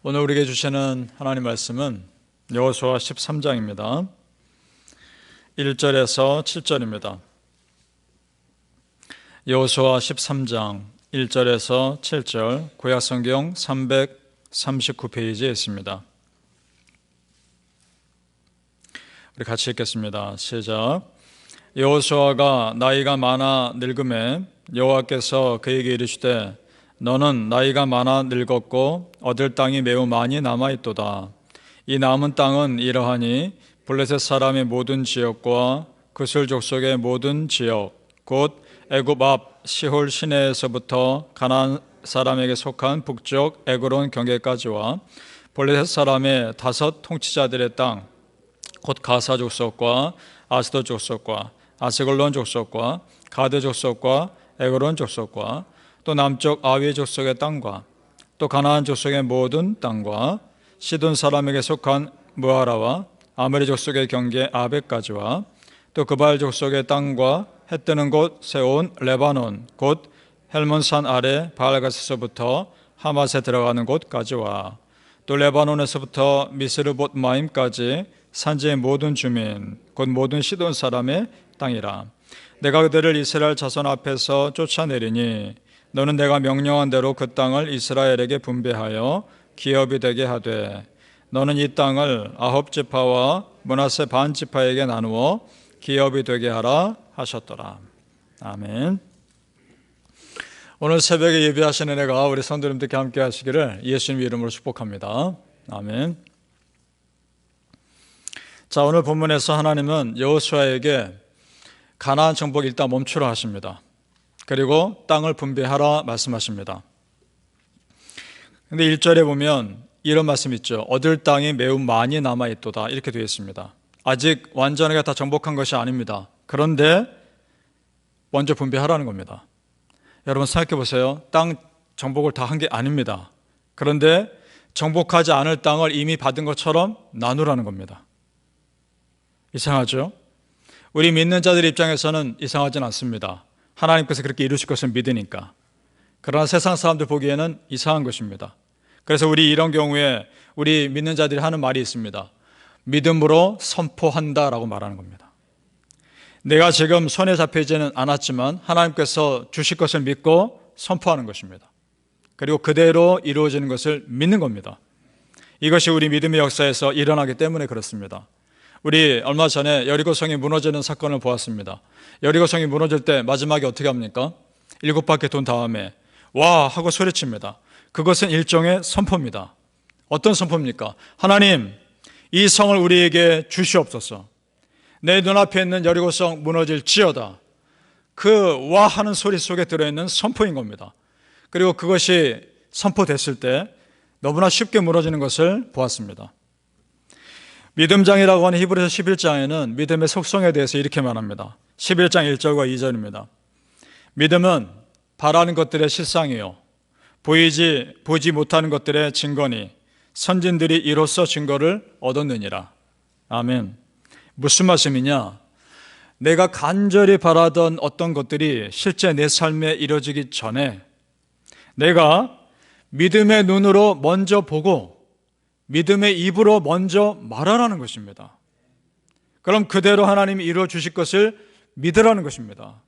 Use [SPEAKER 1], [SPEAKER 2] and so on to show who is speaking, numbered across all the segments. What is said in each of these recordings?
[SPEAKER 1] 오늘 우리에게 주시는 하나님 말씀은 여호수아 13장입니다. 1절에서 7절입니다. 여호수아 13장 1절에서 7절 구약 성경 339페이지에 있습니다. 우리 같이 읽겠습니다. 시작. 여호수아가 나이가 많아 늙음에 여호와께서 그에게 이르시되 너는 나이가 많아 늙었고 얻을 땅이 매우 많이 남아 있도다. 이 남은 땅은 이러하니 블레셋 사람의 모든 지역과 그술 족속의 모든 지역 곧 애굽 앞 시홀 시내에서부터 가나안 사람에게 속한 북쪽 에그론 경계까지와 블레셋 사람의 다섯 통치자들의 땅 곧 가사 족속과 아스도 족속과 아스글론 족속과 가드 족속과 에그론 족속과 또 남쪽 아위 족속의 땅과 또 가나안 족속의 모든 땅과 시돈 사람에게 속한 무하라와 아메리 족속의 경계 아베까지와 또 그발 족속의 땅과 해 뜨는 곳 세온 레바논 곧 헬몬산 아래 바알가스서부터 하맛에 들어가는 곳까지와 또 레바논에서부터 미스르봇 마임까지 산지의 모든 주민 곧 모든 시돈 사람의 땅이라. 내가 그들을 이스라엘 자손 앞에서 쫓아내리니 너는 내가 명령한 대로 그 땅을 이스라엘에게 분배하여 기업이 되게 하되 너는 이 땅을 아홉 지파와 문하세 반 지파에게 나누어 기업이 되게 하라 하셨더라. 아멘. 오늘 새벽에 예배하시는 은혜가 우리 성도님들께 함께 하시기를 예수님 이름으로 축복합니다. 아멘. 자, 오늘 본문에서 하나님은 여호수아에게 가나안 정복 일단 멈추라 하십니다. 그리고 땅을 분배하라 말씀하십니다. 근데 1절에 보면 이런 말씀 있죠. 얻을 땅이 매우 많이 남아 있도다. 이렇게 되어 있습니다. 아직 완전하게 다 정복한 것이 아닙니다. 그런데 먼저 분배하라는 겁니다. 여러분 생각해 보세요. 땅 정복을 다 한 게 아닙니다. 그런데 정복하지 않을 땅을 이미 받은 것처럼 나누라는 겁니다. 이상하죠? 우리 믿는 자들 입장에서는 이상하진 않습니다. 하나님께서 그렇게 이루실 것을 믿으니까. 그러나 세상 사람들 보기에는 이상한 것입니다. 그래서 우리 이런 경우에 우리 믿는 자들이 하는 말이 있습니다. 믿음으로 선포한다라고 말하는 겁니다. 내가 지금 손에 잡히지는 않았지만 하나님께서 주실 것을 믿고 선포하는 것입니다. 그리고 그대로 이루어지는 것을 믿는 겁니다. 이것이 우리 믿음의 역사에서 일어나기 때문에 그렇습니다. 우리 얼마 전에 여리고성이 무너지는 사건을 보았습니다. 여리고성이 무너질 때 마지막에 어떻게 합니까? 일곱 바퀴 돈 다음에 와 하고 소리칩니다. 그것은 일종의 선포입니다. 어떤 선포입니까? 하나님, 이 성을 우리에게 주시옵소서. 내 눈앞에 있는 여리고성 무너질지어다. 그 와 하는 소리 속에 들어있는 선포인 겁니다. 그리고 그것이 선포됐을 때 너무나 쉽게 무너지는 것을 보았습니다. 믿음장이라고 하는 히브리서 11장에는 믿음의 속성에 대해서 이렇게 말합니다. 11장 1절과 2절입니다. 믿음은 바라는 것들의 실상이요. 보이지, 보지 못하는 것들의 증거니 선진들이 이로써 증거를 얻었느니라. 아멘. 무슨 말씀이냐? 내가 간절히 바라던 어떤 것들이 실제 내 삶에 이루어지기 전에 내가 믿음의 눈으로 먼저 보고 믿음의 입으로 먼저 말하라는 것입니다. 그럼 그대로 하나님이 이루어 주실 것을 믿으라는 것입니다.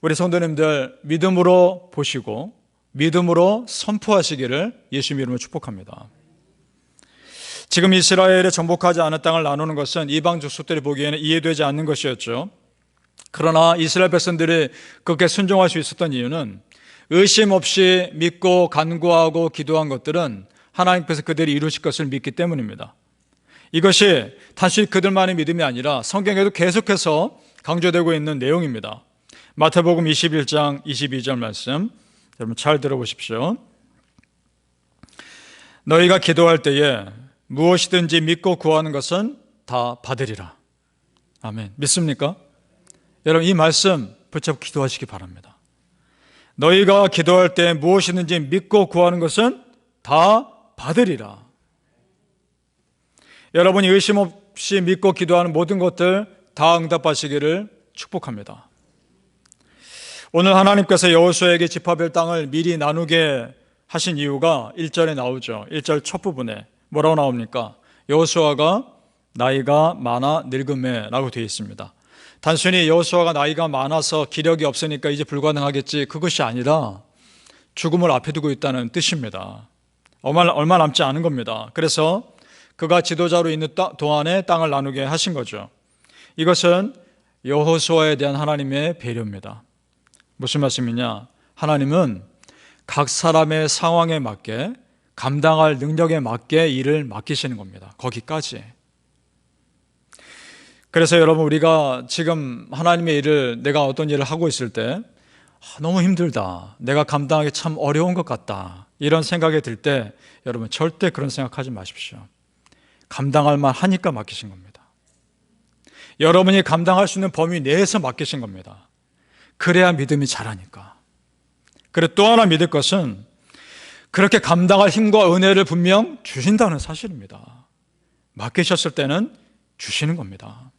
[SPEAKER 1] 우리 성도님들 믿음으로 보시고 믿음으로 선포하시기를 예수 이름으로 축복합니다. 지금 이스라엘에 정복하지 않은 땅을 나누는 것은 이방 족속들이 보기에는 이해되지 않는 것이었죠. 그러나 이스라엘 백성들이 그렇게 순종할 수 있었던 이유는 의심 없이 믿고 간구하고 기도한 것들은 하나님께서 그들이 이루실 것을 믿기 때문입니다. 이것이 단순히 그들만의 믿음이 아니라 성경에도 계속해서 강조되고 있는 내용입니다. 마태복음 21장 22절 말씀 여러분 잘 들어보십시오. 너희가 기도할 때에 무엇이든지 믿고 구하는 것은 다 받으리라. 아멘. 믿습니까? 여러분 이 말씀 붙잡고 기도하시기 바랍니다. 너희가 기도할 때 무엇이든지 믿고 구하는 것은 다 받으리라. 여러분이 의심 없이 믿고 기도하는 모든 것들 다 응답하시기를 축복합니다. 오늘 하나님께서 여호수아에게 집합할 땅을 미리 나누게 하신 이유가 1절에 나오죠. 1절 첫 부분에 뭐라고 나옵니까? 여호수아가 나이가 많아 늙음에라고 되어 있습니다. 단순히 여호수아가 나이가 많아서 기력이 없으니까 이제 불가능하겠지 그것이 아니라 죽음을 앞에 두고 있다는 뜻입니다. 얼마, 남지 않은 겁니다. 그래서 그가 지도자로 있는 동안에 땅을 나누게 하신 거죠. 이것은 여호수아에 대한 하나님의 배려입니다. 무슨 말씀이냐? 하나님은 각 사람의 상황에 맞게 감당할 능력에 맞게 일을 맡기시는 겁니다. 거기까지. 그래서 여러분 우리가 지금 하나님의 일을 내가 어떤 일을 하고 있을 때 아, 너무 힘들다. 내가 감당하기 참 어려운 것 같다. 이런 생각이 들 때 여러분 절대 그런 생각하지 마십시오. 감당할 만 하니까 맡기신 겁니다. 여러분이 감당할 수 있는 범위 내에서 맡기신 겁니다. 그래야 믿음이 자라니까. 그래 또 하나 믿을 것은 그렇게 감당할 힘과 은혜를 분명 주신다는 사실입니다. 맡기셨을 때는 주시는 겁니다.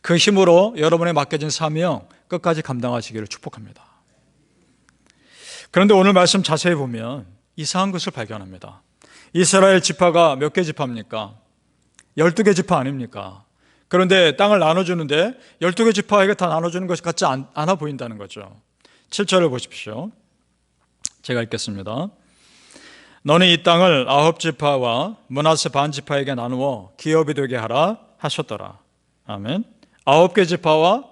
[SPEAKER 1] 그 힘으로 여러분의 맡겨진 사명 끝까지 감당하시기를 축복합니다. 그런데 오늘 말씀 자세히 보면 이상한 것을 발견합니다. 이스라엘 지파가 몇 개 지파입니까? 12개 지파 아닙니까? 그런데 땅을 나눠주는데 12개 지파에게 다 나눠주는 것이 같지 않아 보인다는 거죠. 7절을 보십시오. 제가 읽겠습니다. 너는 이 땅을 아홉 지파와 문하세 반 지파에게 나누어 기업이 되게 하라 하셨더라. 아멘. 아홉 개 지파와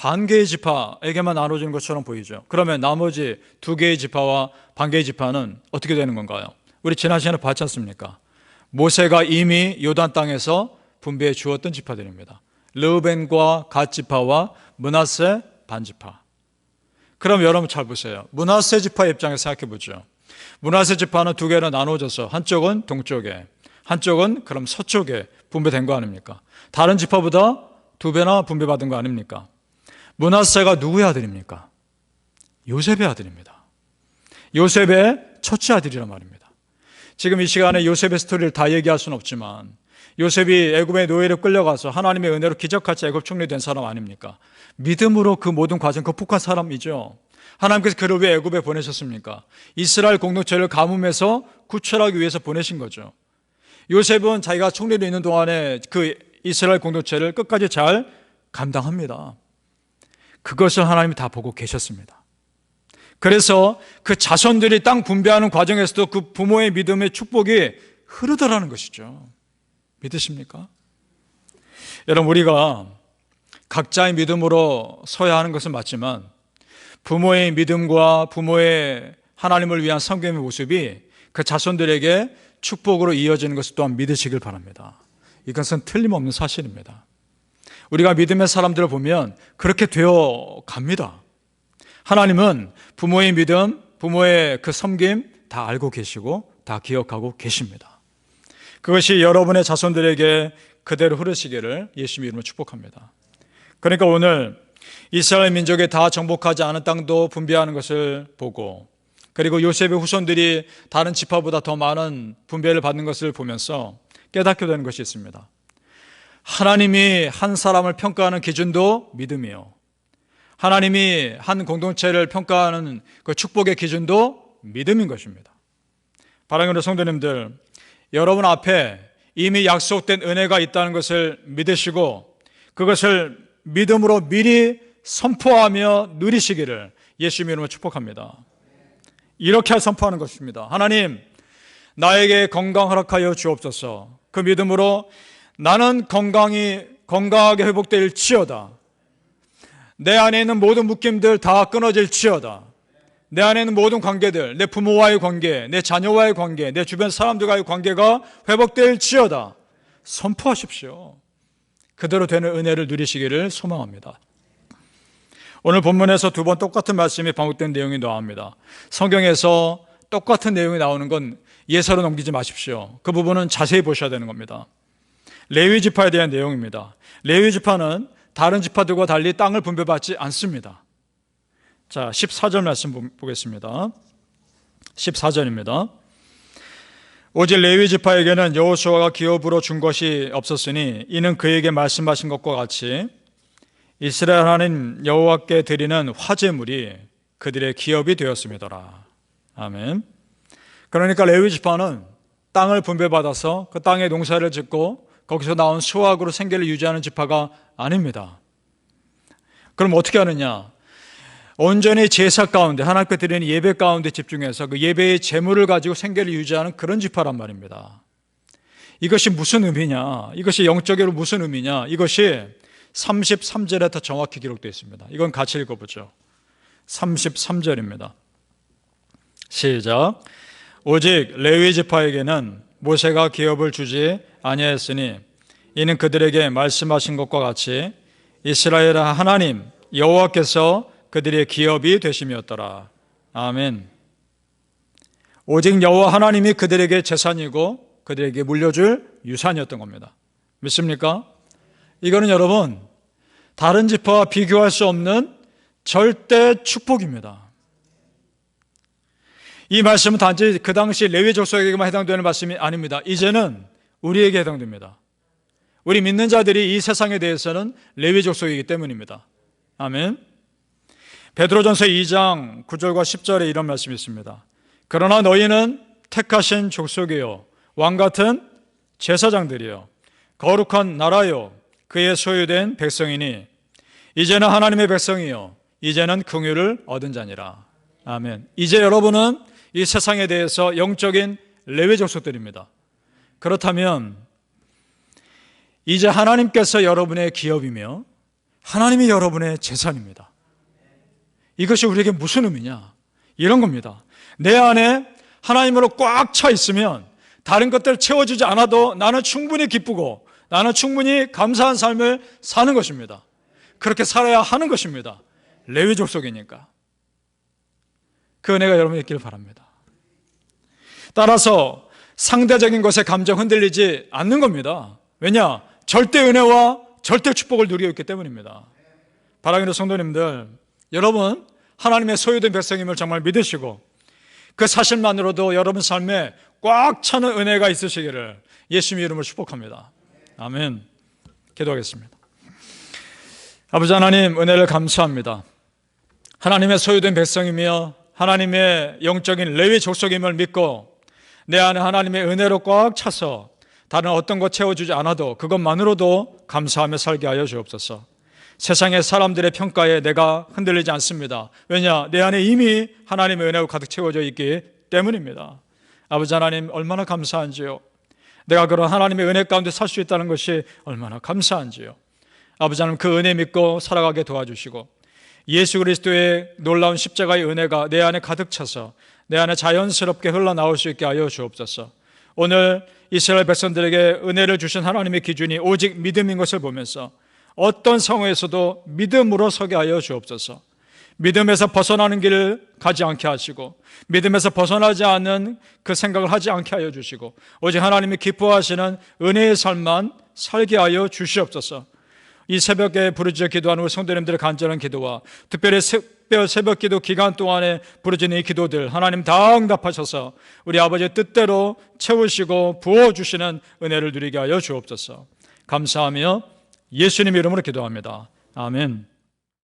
[SPEAKER 1] 반 개의 지파에게만 나눠주는 것처럼 보이죠. 그러면 나머지 두 개의 지파와 반 개의 지파는 어떻게 되는 건가요? 우리 지난 시간에 봤지 않습니까? 모세가 이미 요단 땅에서 분배해 주었던 지파들입니다. 르벤과 갓 지파와 문하세 반 지파. 그럼 여러분 잘 보세요. 문하세 지파 입장에서 생각해 보죠. 문하세 지파는 두 개로 나눠져서 한쪽은 동쪽에, 한쪽은 그럼 서쪽에 분배된 거 아닙니까? 다른 지파보다 두 배나 분배받은 거 아닙니까? 문하세가 누구의 아들입니까? 요셉의 아들입니다. 요셉의 첫째 아들이란 말입니다. 지금 이 시간에 요셉의 스토리를 다 얘기할 수는 없지만 요셉이 애굽의 노예로 끌려가서 하나님의 은혜로 기적같이 애굽 총리 된 사람 아닙니까? 믿음으로 그 모든 과정 극복한 사람이죠. 하나님께서 그를 왜 애굽에 보내셨습니까? 이스라엘 공동체를 가뭄에서 구출하기 위해서 보내신 거죠. 요셉은 자기가 총리로 있는 동안에 그 이스라엘 공동체를 끝까지 잘 감당합니다. 그것을 하나님이 다 보고 계셨습니다. 그래서 그 자손들이 땅 분배하는 과정에서도 그 부모의 믿음의 축복이 흐르더라는 것이죠. 믿으십니까? 여러분, 우리가 각자의 믿음으로 서야 하는 것은 맞지만 부모의 믿음과 부모의 하나님을 위한 성경의 모습이 그 자손들에게 축복으로 이어지는 것을 또한 믿으시길 바랍니다. 이것은 틀림없는 사실입니다. 우리가 믿음의 사람들을 보면 그렇게 되어 갑니다. 하나님은 부모의 믿음, 부모의 그 섬김 다 알고 계시고 다 기억하고 계십니다. 그것이 여러분의 자손들에게 그대로 흐르시기를 예수님 이름으로 축복합니다. 그러니까 오늘 이스라엘 민족에 다 정복하지 않은 땅도 분배하는 것을 보고 그리고 요셉의 후손들이 다른 지파보다 더 많은 분배를 받는 것을 보면서 깨닫게 되는 것이 있습니다. 하나님이 한 사람을 평가하는 기준도 믿음이요. 하나님이 한 공동체를 평가하는 그 축복의 기준도 믿음인 것입니다. 바랑으로 성도님들, 여러분 앞에 이미 약속된 은혜가 있다는 것을 믿으시고 그것을 믿음으로 미리 선포하며 누리시기를 예수님 이름으로 축복합니다. 이렇게 선포하는 것입니다. 하나님, 나에게 건강 허락하여 주옵소서. 그 믿음으로 나는 건강이 건강하게 회복될지어다. 내 안에 있는 모든 묶임들 다 끊어질지어다. 내 안에 있는 모든 관계들, 내 부모와의 관계, 내 자녀와의 관계, 내 주변 사람들과의 관계가 회복될 지어다. 선포하십시오. 그대로 되는 은혜를 누리시기를 소망합니다. 오늘 본문에서 두 번 똑같은 말씀이 반복된 내용이 나옵니다. 성경에서 똑같은 내용이 나오는 건 예사로 넘기지 마십시오. 그 부분은 자세히 보셔야 되는 겁니다. 레위 지파에 대한 내용입니다. 레위 지파는 다른 지파들과 달리 땅을 분배받지 않습니다. 자, 14절 말씀 보겠습니다. 14절입니다. 오직 레위 지파에게는 여호수아가 기업으로 준 것이 없었으니 이는 그에게 말씀하신 것과 같이 이스라엘 하나님 여호와께 드리는 화제물이 그들의 기업이 되었습니다라. 아멘. 그러니까 레위 지파는 땅을 분배받아서 그 땅에 농사를 짓고 거기서 나온 수확으로 생계를 유지하는 지파가 아닙니다. 그럼 어떻게 하느냐? 온전히 제사 가운데 하나님께 드리는 예배 가운데 집중해서 그 예배의 재물을 가지고 생계를 유지하는 그런 지파란 말입니다. 이것이 무슨 의미냐? 이것이 영적으로 무슨 의미냐? 이것이 33절에 더 정확히 기록되어 있습니다. 이건 같이 읽어보죠. 33절입니다. 시작. 오직 레위 지파에게는 모세가 기업을 주지 아니하였으니 이는 그들에게 말씀하신 것과 같이 이스라엘 하나님 여호와께서 그들의 기업이 되심이었더라. 아멘. 오직 여호와 하나님이 그들에게 재산이고 그들에게 물려줄 유산이었던 겁니다. 믿습니까? 이거는 여러분 다른 지파와 비교할 수 없는 절대 축복입니다. 이 말씀은 단지 그 당시 레위 족속에게만 해당되는 말씀이 아닙니다. 이제는 우리에게 해당됩니다. 우리 믿는 자들이 이 세상에 대해서는 레위 족 속이기 때문입니다. 아멘. 베드로전서 2장 9절과 10절에 이런 말씀이 있습니다. 그러나 너희는 택하신 족속이요 왕 같은 제사장들이요 거룩한 나라요 그의 소유된 백성이니 이제는 하나님의 백성이요 이제는 긍휼을 얻은 자니라. 아멘. 이제 여러분은 이 세상에 대해서 영적인 레위 족속들입니다. 그렇다면 이제 하나님께서 여러분의 기업이며 하나님이 여러분의 재산입니다. 이것이 우리에게 무슨 의미냐? 이런 겁니다. 내 안에 하나님으로 꽉 차 있으면 다른 것들 채워주지 않아도 나는 충분히 기쁘고 나는 충분히 감사한 삶을 사는 것입니다. 그렇게 살아야 하는 것입니다. 레위 족속이니까. 그 은혜가 여러분에 있기를 바랍니다. 따라서 상대적인 것에 감정 흔들리지 않는 겁니다. 왜냐? 절대 은혜와 절대 축복을 누리고 있기 때문입니다. 바라기는 성도님들, 여러분, 하나님의 소유된 백성임을 정말 믿으시고 그 사실만으로도 여러분 삶에 꽉 차는 은혜가 있으시기를 예수님의 이름으로 축복합니다. 아멘. 기도하겠습니다. 아버지 하나님, 은혜를 감사합니다. 하나님의 소유된 백성이며 하나님의 영적인 레위 족속임을 믿고 내 안에 하나님의 은혜로 꽉 차서 다른 어떤 것 채워주지 않아도 그것만으로도 감사하며 살게 하여 주옵소서. 세상의 사람들의 평가에 내가 흔들리지 않습니다. 왜냐? 내 안에 이미 하나님의 은혜로 가득 채워져 있기 때문입니다. 아버지 하나님 얼마나 감사한지요. 내가 그런 하나님의 은혜 가운데 살 수 있다는 것이 얼마나 감사한지요. 아버지 하나님 그 은혜 믿고 살아가게 도와주시고 예수 그리스도의 놀라운 십자가의 은혜가 내 안에 가득 차서 내 안에 자연스럽게 흘러나올 수 있게 하여 주옵소서. 오늘 이스라엘 백성들에게 은혜를 주신 하나님의 기준이 오직 믿음인 것을 보면서 어떤 상황에서도 믿음으로 서게 하여 주옵소서. 믿음에서 벗어나는 길을 가지 않게 하시고 믿음에서 벗어나지 않는 그 생각을 하지 않게 하여 주시고 오직 하나님이 기뻐하시는 은혜의 삶만 살게 하여 주시옵소서. 이 새벽에 부르짖어 기도하는 우리 성도님들의 간절한 기도와 특별히 새벽, 새벽 기도 기간 동안에 부르짖는 이 기도들 하나님 다 응답하셔서 우리 아버지의 뜻대로 채우시고 부어주시는 은혜를 누리게 하여 주옵소서. 감사하며 예수님 이름으로 기도합니다. 아멘.